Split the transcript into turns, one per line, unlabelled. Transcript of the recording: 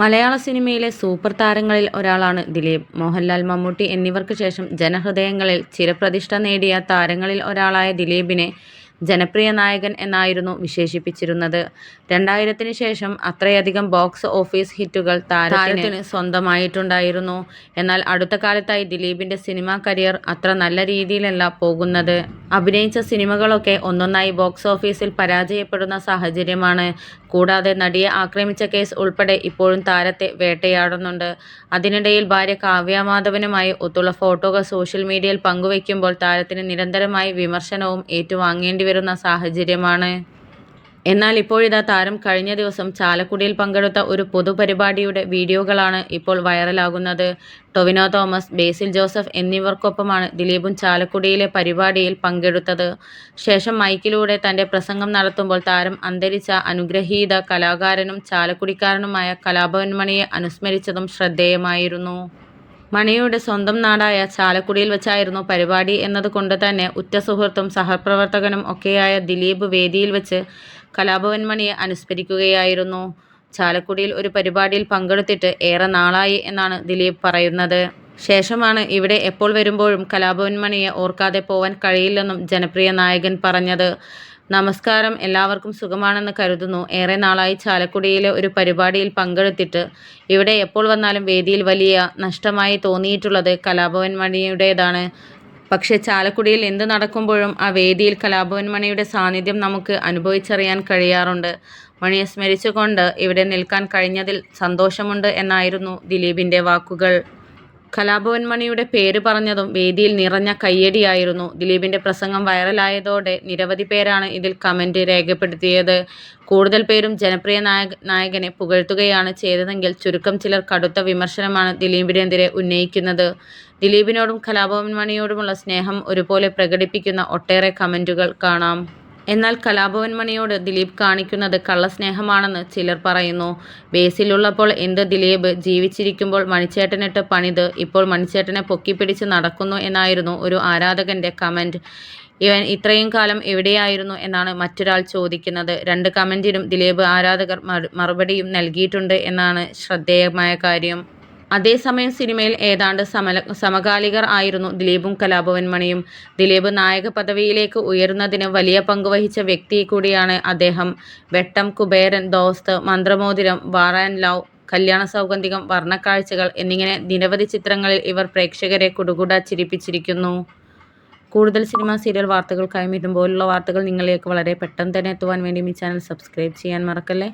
മലയാള സിനിമയിലെ സൂപ്പർ താരങ്ങളിൽ ഒരാളാണ് ദിലീപ്. മോഹൻലാൽ, മമ്മൂട്ടി എന്നിവർക്ക് ശേഷം ജനഹൃദയങ്ങളിൽ ചിരപ്രതിഷ്ഠ നേടിയ താരങ്ങളിൽ ഒരാളായ ദിലീപിനെ ജനപ്രിയ നായകൻ എന്നായിരുന്നു വിശേഷിപ്പിച്ചിരുന്നത്. രണ്ടായിരത്തിന് ശേഷം അത്രയധികം ബോക്സ് ഓഫീസ് ഹിറ്റുകൾ താരത്തിന് സ്വന്തമായിട്ടുണ്ടായിരുന്നു. എന്നാൽ അടുത്ത കാലത്തായി ദിലീപിന്റെ സിനിമാ കരിയർ അത്ര നല്ല രീതിയിലല്ല പോകുന്നത്. അഭിനയിച്ച സിനിമകളൊക്കെ ഒന്നൊന്നായി ബോക്സ് ഓഫീസിൽ പരാജയപ്പെടുന്ന സാഹചര്യമാണ്. കൂടാതെ നടിയെ ആക്രമിച്ച കേസ് ഉൾപ്പെടെ ഇപ്പോഴും താരത്തെ വേട്ടയാടുന്നുണ്ട്. അതിനിടയിൽ ഭാര്യ കാവ്യ മാധവനുമായി ഒത്തുള്ള ഫോട്ടോകൾ സോഷ്യൽ മീഡിയയിൽ പങ്കുവയ്ക്കുമ്പോൾ താരത്തിന് നിരന്തരമായി വിമർശനവും ഏറ്റുവാങ്ങേണ്ടി വരുന്ന സാഹചര്യമാണ്. എന്നാൽ ഇപ്പോഴിതാ താരം കഴിഞ്ഞ ദിവസം ചാലക്കുടിയിൽ പങ്കെടുത്ത ഒരു പൊതുപരിപാടിയുടെ വീഡിയോകളാണ് ഇപ്പോൾ വൈറലാകുന്നത്. ടൊവിനോ തോമസ്, ബേസിൽ ജോസഫ് എന്നിവർക്കൊപ്പമാണ് ദിലീപും ചാലക്കുടിയിലെ പരിപാടിയിൽ പങ്കെടുത്തത്. ശേഷം മൈക്കിലൂടെ തന്റെ പ്രസംഗം നടത്തുമ്പോൾ താരം അന്തരിച്ച അനുഗ്രഹീത കലാകാരനും ചാലക്കുടിക്കാരനുമായ കലാഭവൻ മണിയെ അനുസ്മരിച്ചതും ശ്രദ്ധേയമായിരുന്നു. മണിയുടെ സ്വന്തം നാടായ ചാലക്കുടിയിൽ വെച്ചായിരുന്നു പരിപാടി എന്നതുകൊണ്ട് തന്നെ ഉറ്റ സുഹൃത്തും സഹപ്രവർത്തകനും ഒക്കെയായ ദിലീപ് വേദിയിൽ വച്ച് കലാഭവൻ മണിയെ അനുസ്മരിക്കുകയായിരുന്നു. ചാലക്കുടിയിൽ ഒരു പരിപാടിയിൽ പങ്കെടുത്തിട്ട് ഏറെ നാളായി എന്നാണ് ദിലീപ് പറയുന്നത്. ശേഷമാണ് ഇവിടെ എപ്പോൾ വരുമ്പോഴും കലാഭവൻ മണിയെ ഓർക്കാതെ പോവാൻ കഴിയില്ലെന്നും ജനപ്രിയ നായകൻ പറഞ്ഞത്. നമസ്കാരം എല്ലാവർക്കും സുഖമാണെന്ന് കരുതുന്നു. ഏറെ നാളായി ചാലക്കുടിയിലെ ഒരു പരിപാടിയിൽ പങ്കെടുത്തിട്ട്. ഇവിടെ എപ്പോൾ വന്നാലും വേദിയിൽ വലിയ നഷ്ടമായി തോന്നിയിട്ടുള്ളത് കലാഭവൻ മണിയുടേതാണ്. പക്ഷേ ചാലക്കുടിയിൽ എന്ത് നടക്കുമ്പോഴും ആ വേദിയിൽ കലാഭവൻ മണിയുടെ സാന്നിധ്യം നമുക്ക് അനുഭവിച്ചറിയാൻ കഴിയാറുണ്ട്. മണിയെ സ്മരിച്ചുകൊണ്ട് ഇവിടെ നിൽക്കാൻ കഴിഞ്ഞതിൽ സന്തോഷമുണ്ട് എന്നായിരുന്നു ദിലീപിന്റെ വാക്കുകൾ. കലാഭവൻ മണിയുടെ പേര് പറഞ്ഞതും വേദിയിൽ നിറഞ്ഞ കയ്യടിയായിരുന്നു. ദിലീപിന്റെ പ്രസംഗം വൈറലായതോടെ നിരവധി പേരാണ് ഇതിൽ കമന്റ് രേഖപ്പെടുത്തിയത്. കൂടുതൽ പേരും ജനപ്രിയ നായക നായകനെ പുകഴ്ത്തുകയാണ് ചെയ്തതെങ്കിൽ ചുരുക്കം ചിലർ കടുത്ത വിമർശനമാണ് ദിലീപിനെതിരെ ഉന്നയിക്കുന്നത്. ദിലീപിനോടും കലാഭവൻ മണിയോടുമുള്ള സ്നേഹം ഒരുപോലെ പ്രകടിപ്പിക്കുന്ന ഒട്ടേറെ കമന്റുകൾ കാണാം. എന്നാൽ കലാഭവൻ മണിയോട് ദിലീപ് കാണിക്കുന്നത് കള്ളസ്നേഹമാണെന്ന് ചിലർ പറയുന്നു. ബേസിലുള്ളപ്പോൾ എന്ത് ദിലീപ് ജീവിച്ചിരിക്കുമ്പോൾ മണിച്ചേട്ടനിട്ട് പണിത് ഇപ്പോൾ മണിച്ചേട്ടനെ പൊക്കിപ്പിടിച്ച് നടക്കുന്നു എന്നായിരുന്നു ഒരു ആരാധകന്റെ കമന്റ്. ഇവൻ ഇത്രയും കാലം എവിടെയായിരുന്നു എന്നാണ് മറ്റൊരാൾ ചോദിക്കുന്നത്. രണ്ട് കമന്റിനും ദിലീപ് ആരാധകർ മറുപടിയും നൽകിയിട്ടുണ്ട് എന്നാണ് ശ്രദ്ധേയമായ കാര്യം. അതേസമയം സിനിമയിൽ ഏതാണ്ട് സമല സമകാലികർ ആയിരുന്നു ദിലീപും കലാഭവൻ മണിയും. ദിലീപ് നായകപദവിയിലേക്ക് ഉയരുന്നതിന് വലിയ പങ്കുവഹിച്ച വ്യക്തി കൂടിയാണ് അദ്ദേഹം. വെട്ടം, കുബേരൻ, ദോസ്ത്, മന്ത്രമോതിരം, വാർ ആൻഡ് ലവ്, കല്യാണ സൗഗന്ധികം വർണക്കാഴ്ചകൾ എന്നിങ്ങനെ നിരവധി ചിത്രങ്ങളിൽ ഇവർ പ്രേക്ഷകരെ കുടുകുട ചിരിപ്പിച്ചിരിക്കുന്നു. കൂടുതൽ സിനിമ, സീരിയൽ വാർത്തകൾക്കായും ഇതുപോലുള്ള വാർത്തകൾ നിങ്ങളിലേക്ക് വളരെ പെട്ടെന്ന് തന്നെ എത്തുവാൻ വേണ്ടി ഈ ചാനൽ സബ്സ്ക്രൈബ് ചെയ്യാൻ മറക്കല്ലേ.